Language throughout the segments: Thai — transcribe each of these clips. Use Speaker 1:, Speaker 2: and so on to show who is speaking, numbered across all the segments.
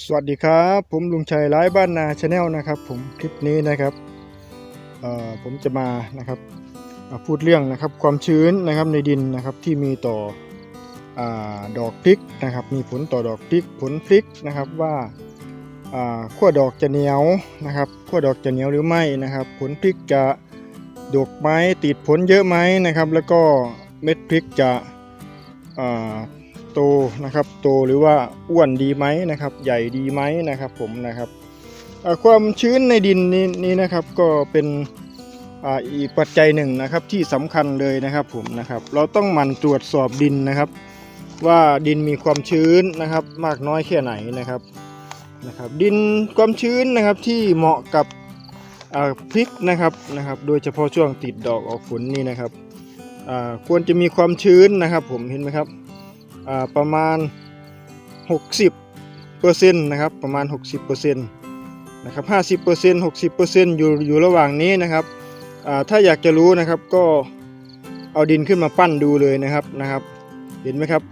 Speaker 1: สวัสดีครับ ผมลุงชัยไร้บ้านนาชาแนลนะครับ ผมคลิปนี้นะครับผมจะมานะครับมาพูดเรื่องนะครับความชื้นนะครับในดินนะครับที่มีต่ออดอกพริกนะครับ มีผลต่อดอกพริกผลพริกนะครับว่าขั้วดอกจะเหนียวนะครับขั้วดอกจะเหนียวหรือไม่นะครับ ผลพริกจะดกไหมติดผลเยอะไหมนะครับ แล้วก็เม็ดพริกจะ โตนะครับ โตหรือว่าอ้วนดีไหมนะครับ ใหญ่ดีไหมนะครับผมนะครับความชื้นในดินนี้นี้นะครับก็เป็นอีกปัจจัยหนึ่งนะครับที่สำคัญเลยนะครับผมนะครับ เราต้องหมั่นตรวจสอบดินนะครับ ว่าดินมีความชื้นนะครับ มากน้อยแค่ไหนนะครับนะครับ ดินความชื้นนะครับที่เหมาะกับพริกนะครับนะครับ โดยเฉพาะช่วงติดดอกออกผลนี่นะครับควรจะมีความชื้นนะครับ ผมเห็นไหมครับ ประมาณ 60เปอร์เซ็นต์นะครับประมาณ 60เปอร์เซ็นต์นะครับ50เปอร์เซ็นต์60เปอร์เซ็นต์อยู่อยู่ระหว่างนี้นะครับถ้าอยากจะรู้นะครับก็เอาดินขึ้นมาปั้นดูเลยนะครับนะครับเห็นไหมครับ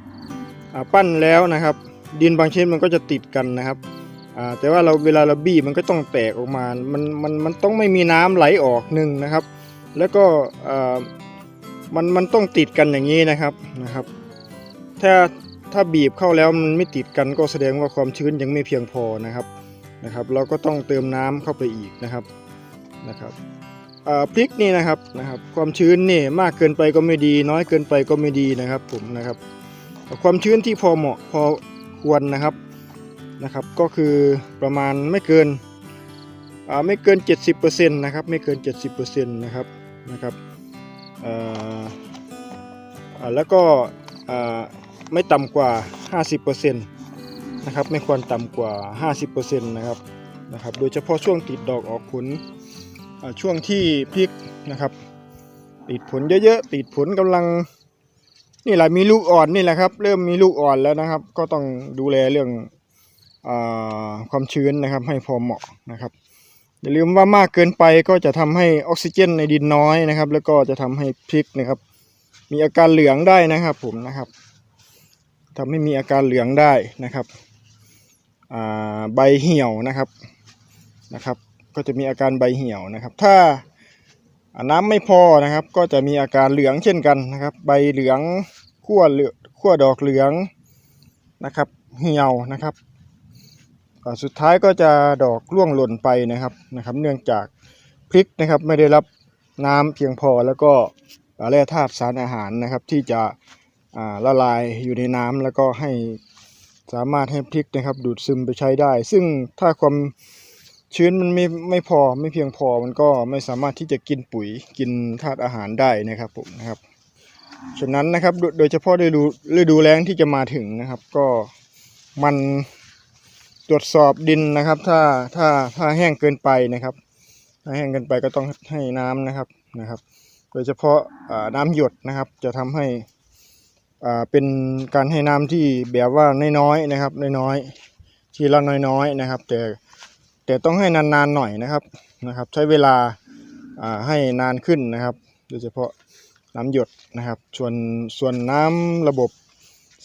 Speaker 1: ปั้นแล้วนะครับ ดินบางชิ้นมันก็จะติดกันนะครับแต่ว่าเราเวลาเราบี้มันก็ต้องแตกออกมา มันมันมันต้องไม่มีน้ำไหลออกหนึ่งนะครับ แล้วก็มันมันต้องติดกันอย่างนี้นะครับนะครับ ถ้าถ้าบีบเข้าแล้วมันไม่ติดกันก็แสดงว่าความชื้นยังไม่เพียงพอนะครับนะครับ เราก็ต้องเติมน้ำเข้าไปอีกนะครับนะครับพริกนี่นะครับนะครับ ความชื้นนี่มากเกินไปก็ไม่ดี น้อยเกินไปก็ไม่ดีนะครับผมนะครับ ความชื้นที่พอเหมาะพอควรนะครับนะครับ ก็คือประมาณไม่เกินไม่เกิน 70%นะครับไม่เกิน 70%นะครับนะครับแล้วก็ ไม่ต่ำกว่า 50%นะครับไม่ควรต่ำกว่า 50%นะครับนะครับ โดยเฉพาะช่วงติดดอกออกผลช่วงที่พริกนะครับติดผลเยอะๆติดผลกำลังนี่แหละมีลูกอ่อนนี่แหละครับ เริ่มมีลูกอ่อนแล้วนะครับ ก็ต้องดูแลเรื่องอความชื้นนะครับ ให้พอเหมาะนะครับอย่าลืมว่ามากเกินไปก็จะทำให้ออกซิเจนในดินน้อยนะครับ แล้วก็จะทำให้พริกนะครับ มีอาการเหลืองได้นะครับผมนะครับ ทำให้มีอาการเหลืองได้นะครับใบเหี่ยวนะครับนะครับ ก็จะมีอาการใบเหี่ยวนะครับ ถ้าน้ำไม่พอนะครับ ก็จะมีอาการเหลืองเช่นกันนะครับ ใบเหลืองขั้วเหลือขั้วดอกเหลืองนะครับ เหี่ยวนะครับสุดท้ายก็จะดอกร่วงหล่นไปนะครับนะครับ เนื่องจากพริกนะครับไม่ได้รับน้ำเพียงพอแล้วก็แร่ธาตุสารอาหารนะครับ ที่จะ ละลายอยู่ในน้ำแล้วก็ให้สามารถให้พริกนะครับ ดูดซึมไปใช้ได้ ซึ่งถ้าความชื้นมันไม่ไม่พอไม่เพียงพอมันก็ไม่สามารถที่จะกินปุ๋ยกินธาตุอาหารได้นะครับผมนะครับฉะนั้นนะครับโดยเฉพาะฤดูฤดูแล้งที่จะมาถึงนะครับ ก็มันตรวจสอบดินนะครับ ถ้าถ้าถ้าแห้งเกินไปนะครับ ถ้าแห้งเกินไปก็ต้องให้น้ำนะครับนะครับ โดยเฉพาะอ่าน้ำหยดนะครับ จะทำให้ เป็นการให้น้ำที่แบบว่าน้อยๆนะครับน้อยๆทีละน้อยๆนะครับ แต่แต่ต้องให้นานๆหน่อยนะครับนะครับ ใช้เวลาให้นานขึ้นนะครับ โดยเฉพาะน้ำหยดนะครับ ส่วนส่วนน้ำระบบ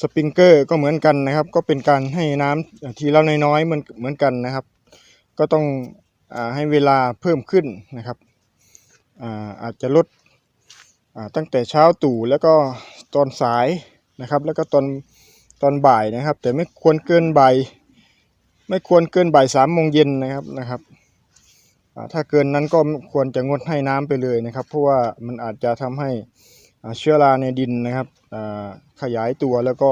Speaker 1: สปริงเกอร์ก็เหมือนกันนะครับ ก็เป็นการให้น้ำทีละน้อยๆเหมือนเหมือนกันนะครับ ก็ต้องอให้เวลาเพิ่มขึ้นนะครับอาอาจจะลด ตั้งแต่เช้าตู่แล้วก็ตอนสายนะครับ แล้วก็ตอนตอนบ่ายนะครับ แต่ไม่ควรเกินบ่ายไม่ควรเกินบ่ายสามโมงเย็นนะครับนะครับถ้าเกินนั้นก็ควรจะงดให้น้ำไปเลยนะครับ เพราะว่ามันอาจจะทำให้เชื้อราในดินนะครับขยายตัวแล้วก็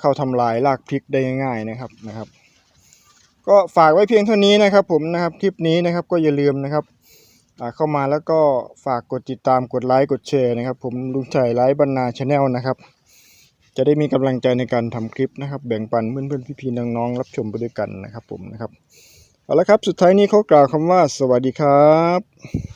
Speaker 1: เข้าทำลายรากพริกได้ง่ายนะครับนะครับ ก็ฝากไว้เพียงเท่านี้นะครับผมนะครับคลิปนี้นะครับก็อย่าลืมนะครับ เข้ามาแล้วก็ฝากกดติดตามกดไลค์กดแชร์นะครับ ผมลุงชัยไลฟ์บรรณาชาแนลนะครับ จะได้มีกำลังใจในการทำคลิปนะครับ แบ่งปันเพื่อนๆพี่ๆน้องๆรับชมไปด้วยกันนะครับ ผมนะครับเอาละครับสุดท้ายนี้เขากล่าวคำว่าสวัสดีครับ